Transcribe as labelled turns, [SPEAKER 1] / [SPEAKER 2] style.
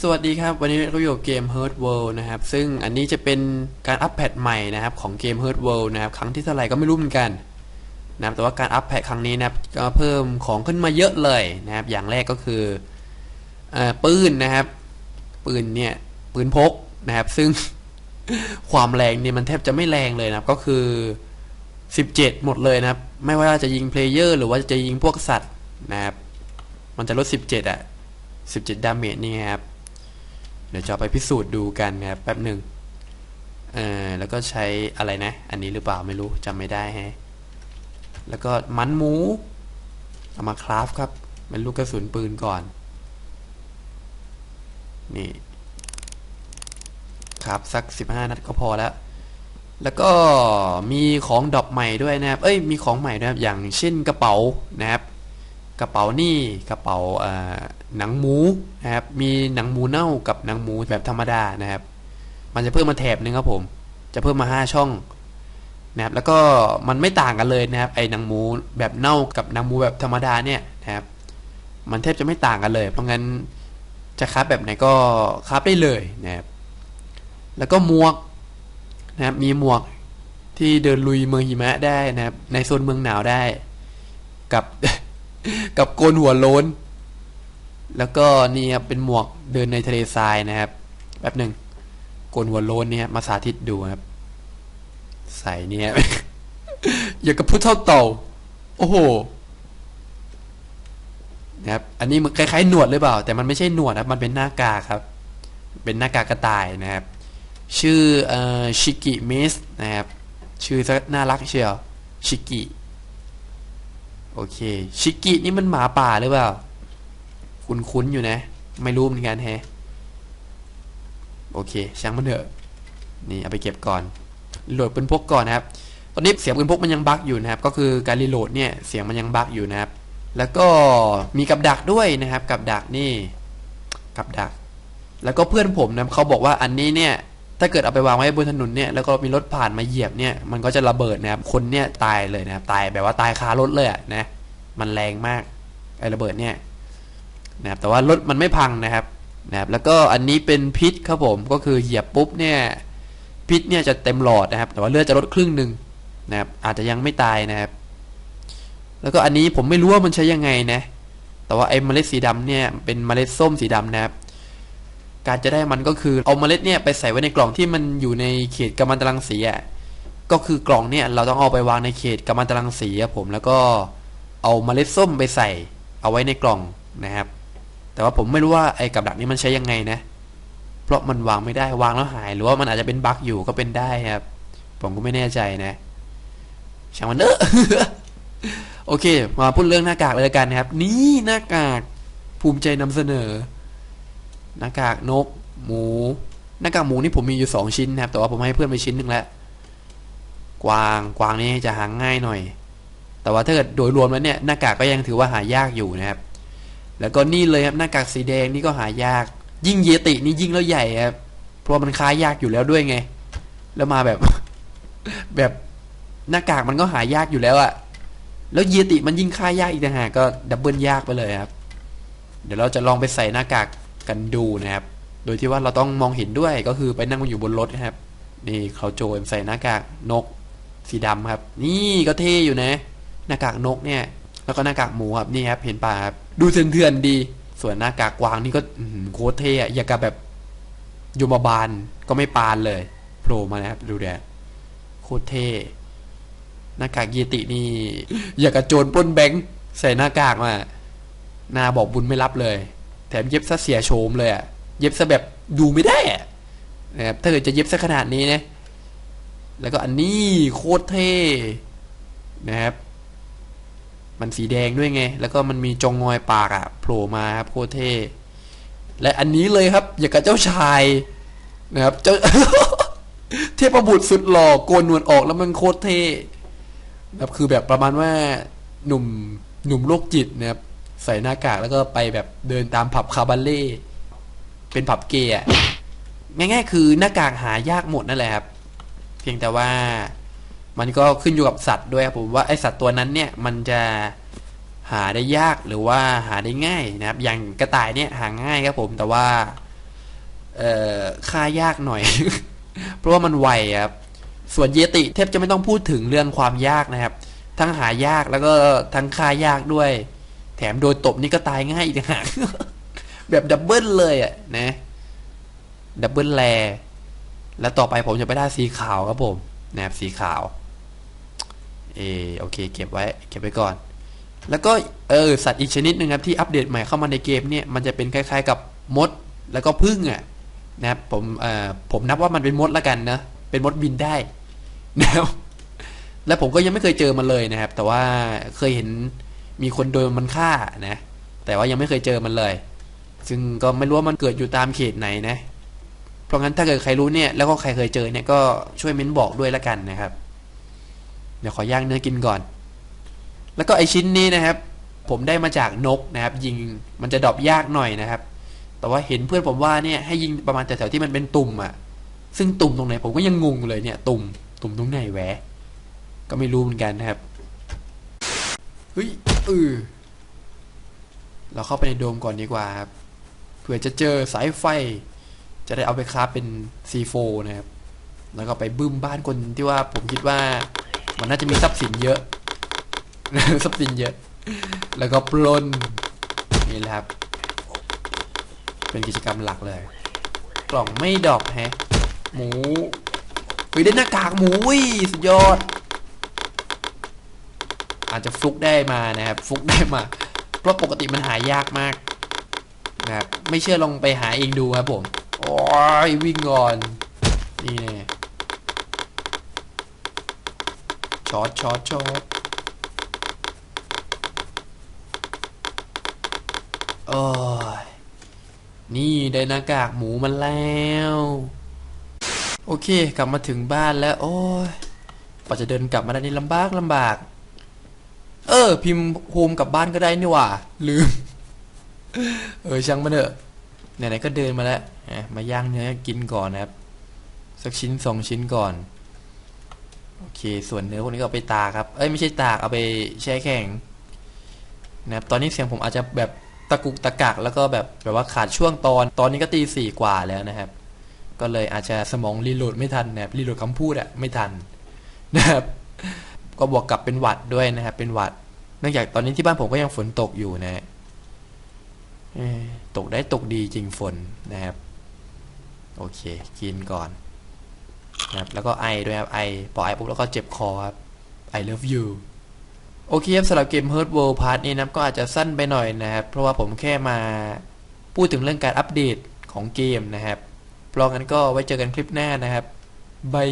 [SPEAKER 1] สวัสดีครับ วันนี้เราอยู่เกม Hurt World นะครับ ซึ่งอันนี้จะเป็นการอัปแพทใหม่นะครับ ของเกม Hurt World นะครับ ครั้งที่เท่าไหร่ก็ไม่รู้เหมือนกันนะครับแต่ว่าการอัปแพทครั้งนี้นะครับก็เพิ่มของขึ้นมาเยอะเลยนะครับ อย่างแรกก็คืออปืนนะครับ ปืนเนี่ย ปืนพกนะครับ ซึ่งความแรงเนี่ยมันแทบจะไม่แรงเลยนะครับ ก็คือ 17 หมดเลยนะครับ ไม่ว่าจะยิงเพลเยอร์หรือว่าจะยิงพวกสัตว์นะครับ มันจะลด 17อะ 17ดาเมจนี่ครับ เดี๋ยวจะไปพิสูจน์ดูกันนะครับแป๊บหนึ่งเออแล้วก็ใช้อะไรนะ อันนี้หรือเปล่าไม่รู้จำไม่ได้ฮะ แล้วก็มันหมู เอามาคราฟครับ เป็นลูกกระสุนปืนก่อน นี่ ครับสัก 15 นัดก็พอแล้ว แล้วก็มีของดรอปใหม่ด้วยนะครับ เอ้ย มีของใหม่ด้วยครับ อย่างเช่นกระเป๋านะครับ กระเป๋านี่ กระเป๋า หนังหมูนะครับมีหนังหมูเน่ากับหนังหมูแบบธรรมดานะครับ มันจะเพิ่มมาแถบนึงครับผม จะเพิ่มมาห้าช่องนะครับแล้วก็มันไม่ต่างกันเลยนะครับไอ้หนังหมูแบบเน่ากับหนังหมูแบบธรรมดาเนี่ยนะครับมันแทบจะไม่ต่างกันเลย เพราะงั้นจะคราฟแบบไหนก็คราฟได้เลยนะครับแล้วก็หมวกนะครับมีหมวกที่เดินลุยเมืองหิมะได้นะครับในโซนเมืองหนาวได้ กับกับโกนหัวโล้น แล้วก็นี่ครับเป็นหมวกเดินในทะเลทรายนะครับแป๊บหนึ่งโกนหัวโลนเนี่ยมาสาธิตดูครับ ใส่เนี่ยอย่ากับพุทธเท่าเต่า โอ้โหนะครับอันนี้มันคล้ายๆหนวดหรือเปล่า แต่มันไม่ใช่หนวดครับ มันเป็นหน้ากากครับ เป็นหน้ากากกระต่ายนะครับ ชื่อเอ่อชิกิมิสนะครับ ชื่อซะน่ารักเชียวชิกิโอเค ชิกินี่มันหมาป่าหรือเปล่า คุ้นๆอยู่นะ ไม่รู้เหมือนกันแฮะโอเคช่างมันเถอะนี่เอาไปเก็บก่อนโหลดปืนพกก่อนนะครับตอนนี้เสียงปืนพกมันยังบั๊กอยู่นะครับ ก็คือการรีโหลดเนี่ยเสียงมันยังบั๊กอยู่นะครับ แล้วก็มีกับดักด้วยนะครับ กับดักนี่ กับดัก แล้วก็เพื่อนผมนะเขาบอกว่าอันนี้เนี่ย ถ้าเกิดเอาไปวางไว้บนถนนเนี่ยแล้วก็มีรถผ่านมาเหยียบเนี่ย มันก็จะระเบิดนะครับ คนเนี่ยตายเลยนะครับ ตายแบบว่าตายคารถเลยนะ มันแรงมากไอ้ระเบิดเนี่ย นะครับแต่ว่ารถมันไม่พังนะครับนะครับ แล้วก็อันนี้เป็นพิษครับผมก็คือเหยียบปุ๊บเนี่ยพิษเนี่ยจะเต็มหลอดนะครับ แต่ว่าเลือดจะลดครึ่งหนึ่งนะครับ อาจจะยังไม่ตายนะครับ แล้วก็อันนี้ผมไม่รู้ว่ามันใช้ยังไงนะ แต่ว่าไอ้เมล็ดสีดำเนี่ยเป็นเมล็ดส้มสีดำนะครับ การจะได้มันก็คือเอาเมล็ดเนี่ยไปใส่ไว้ในกล่องที่มันอยู่ในเขตกัมมันตรังสีอะก็คือกล่องเนี่ยเราต้องเอาไปวางในเขตกัมมันตรังสีครับผมแล้วก็เอาเมล็ดส้มไปใส่เอาไว้ในกล่องนะครับ แต่ว่าผมไม่รู้ว่าไอ้กับดักนี้มันใช้ยังไงนะ เพราะมันวางไม่ได้วางแล้วหาย หรือว่ามันอาจจะเป็นบั๊กอยู่ก็เป็นได้ครับ ผมก็ไม่แน่ใจนะช่างมันเนอะโอเค มาพูดเรื่องหน้ากากเลยกันนะครับ นี่หน้ากากภูมิใจนำเสนอ หน้ากากนก หมู หน้ากากหมูนี่ผมมีอยู่สองชิ้นนะครับ แต่ว่าผมให้เพื่อนไปชิ้นหนึ่งแล้วกวางกวางนี่จะหาง่ายหน่อย แต่ว่าถ้าเกิดโดยรวมแล้วเนี่ยหน้ากากก็ยังถือว่าหายากอยู่นะครับ แล้วก็นี่เลยครับหน้ากากสีแดงนี่ก็หายาก ยิ่งเยตินี่ยิ่งแล้วใหญ่ครับเพราะมันค้ายากอยู่แล้วด้วยไง แล้วมาแบบ แบบหน้ากากมันก็หายากอยู่แล้วอะแล้วเยติมันยิ่งค่ายากอีกต่างหากก็ดับเบิลยากไปเลยครับ เดี๋ยวเราจะลองไปใส่หน้ากากกันดูนะครับ โดยที่ว่าเราต้องมองเห็นด้วยก็คือไปนั่งอยู่บนรถนะครับ นี่เขาโจรใส่หน้ากากนก สีดำครับ นี่ก็เท่อยู่นะ หน้ากากนกเนี่ย แล้วก็หน้ากากหมูครับนี่ครับเห็นป่ะครับดูเถื่อนๆดี ส่วนหน้ากากกวางนี่ก็โคตรเท่อะอย่ากับแบบยมบาลก็ไม่ปานเลยโผล่มานะครับดูแดโคตรเท่หน้ากากเยตินี่ อยากกระโจรปล้นแบงค์ใส่หน้ากากมาหน้าบอกบุญไม่รับเลย แถมเย็บซะเสียโฉมเลยอะเย็บซะแบบดูไม่ได้นะครับถ้าเกิดจะเย็บซะขนาดนี้นะแล้วก็อันนี้โคตรเท่นะครับ มันสีแดงด้วยไง แล้วก็มันมีจงงอยปากอะโผล่มาครับโคตรเท่และอันนี้เลยครับ อย่างกับเจ้าชายนะครับเจ้าเทพบุตรสุดหล่อโกนหนวดออกแล้วมันโคตรเท่แบบคือแบบประมาณว่าหนุ่มหนุ่มโรคจิตนะครับใส่หน้ากากแล้วก็ไปแบบเดินตามผับคาบาเล่เป็นผับเกย์ง่ายๆคือหน้ากากหายากหมดนั่นแหละครับ เพียงแต่ว่า มันก็ขึ้นอยู่กับสัตว์ด้วยครับผมว่าไอสัตว์ตัวนั้นเนี่ยมันจะหาได้ยากหรือว่าหาได้ง่ายนะครับ อย่างกระต่ายเนี่ยหาง่ายครับผมแต่ว่าเอ่อฆ่ายากหน่อย เพราะว่ามันไวครับส่วนเยติเทพจะไม่ต้องพูดถึงเรื่องความยากนะครับ ทั้งหายากแล้วก็ทั้งฆ่ายากด้วย แถมโดนตบนี่ก็ตายง่ายอีกต่างหากแบบดับเบิลเลยอะนะดับเบิลแลแล้วต่อไปผมจะไปได้สีขาวครับผมนะครับสีขาว เออโอเคเก็บไว้เก็บไว้ก่อน แล้วก็เออสัตว์อีกชนิดหนึ่งครับที่อัปเดตใหม่เข้ามาในเกมเนี่ยมันจะเป็นคล้ายๆกับมดแล้วก็พึ่งอะนะครับผมเอ่อผมนับว่ามันเป็นมดละกันนะเป็นมดบินได้นะครับและผมก็ยังไม่เคยเจอมันเลยนะครับ แต่ว่าเคยเห็นมีคนโดนมันฆ่านะ แต่ว่ายังไม่เคยเจอมันเลย ซึ่งก็ไม่รู้ว่ามันเกิดอยู่ตามเขตไหนนะ เพราะงั้นถ้าเกิดใครรู้เนี่ยแล้วก็ใครเคยเจอเนี่ยก็ช่วยเม้นบอกด้วยละกันนะครับ ดี๋ยวขอย่างเนื้อกินก่อน แล้วก็ไอชิ้นนี้นะครับ ผมได้มาจากนกนะครับ ยิงมันจะดรอปยากหน่อยนะครับ แต่ว่าเห็นเพื่อนผมว่าเนี่ยให้ยิงประมาณแถวๆที่มันเป็นตุ่มอะซึ่งตุ่มตรงไหนผมก็ยังงงเลยเนี่ย ตุ่ม ตุ่มตรงไหนแหวะก็ไม่รู้เหมือนกันนะครับเฮ้ยเออเราเข้าไปในโดมก่อนดีกว่าครับเผื่อจะเจอสายไฟ จะได้เอาไปคราฟเป็น C4 นะครับ แล้วก็ไปบึ้มบ้านคนที่ว่าผมคิดว่า มันน่าจะมีทรัพย์สินเยอะ ทรัพย์สินเยอะ แล้วก็ปล้นนี่แหละครับ เป็นกิจกรรมหลักเลย กล่องไม่ดอกแฮะ หมูเฮ้ยได้หน้ากากหมูวิสุดยอด อาจจะฟุกได้มานะครับ ฟุกได้มา เพราะปกติมันหายากมากนะครับไม่เชื่อลองไปหาเองดูครับผม โอ้ยวิ่งก่อน นี่แน่ ช็อตช็อตช็อตโอ้ยนี่ได้หน้ากากหมูมันแล้ว โอเค กลับมาถึงบ้านแล้ว โอ้ยกว่าจะเดินกลับมาได้นี่ลำบากลำบาก เออ พิมพ์โฮมกลับบ้านก็ได้นี่ว่า ลืม เออช่างมันเถอะไหนๆก็เดินมาแล้วมาย่างเนื้อกินก่อนนะครับ สักชิ้นสองชิ้นก่อน เค ส่วนเนื้อพวกนี้ก็เอาไปตากครับ เอ้ยไม่ใช่ตากเอาไปแช่แข็งนะครับตอนนี้เสียงผมอาจจะแบบตะกุกตะกักแล้วก็แบบแบบว่าขาดช่วงตอน ตอนนี้ก็ตีสี่กว่าแล้วนะครับ ก็เลยอาจจะสมองรีโหลดไม่ทันนะครับรีโหลดคำพูดอะไม่ทันนะครับ ก็บวกกับเป็นหวัดด้วยนะครับ เป็นหวัด เนื่องจากตอนนี้ที่บ้านผมก็ยังฝนตกอยู่นะตกได้ตกดีจริงฝนนะครับ โอเค กินก่อน นะครับแล้วก็ไอด้วยครับไอพอไอปุ๊บแล้วก็เจ็บคอครับ I love you โอเคครับสำหรับเกม Hurt World Part นี้นะครับก็อาจจะสั้นไปหน่อยนะครับ เพราะว่าผมแค่มาพูดถึงเรื่องการอัปเดตของเกมนะครับเพราะงั้นก็ไว้เจอกันคลิปหน้านะครับบาย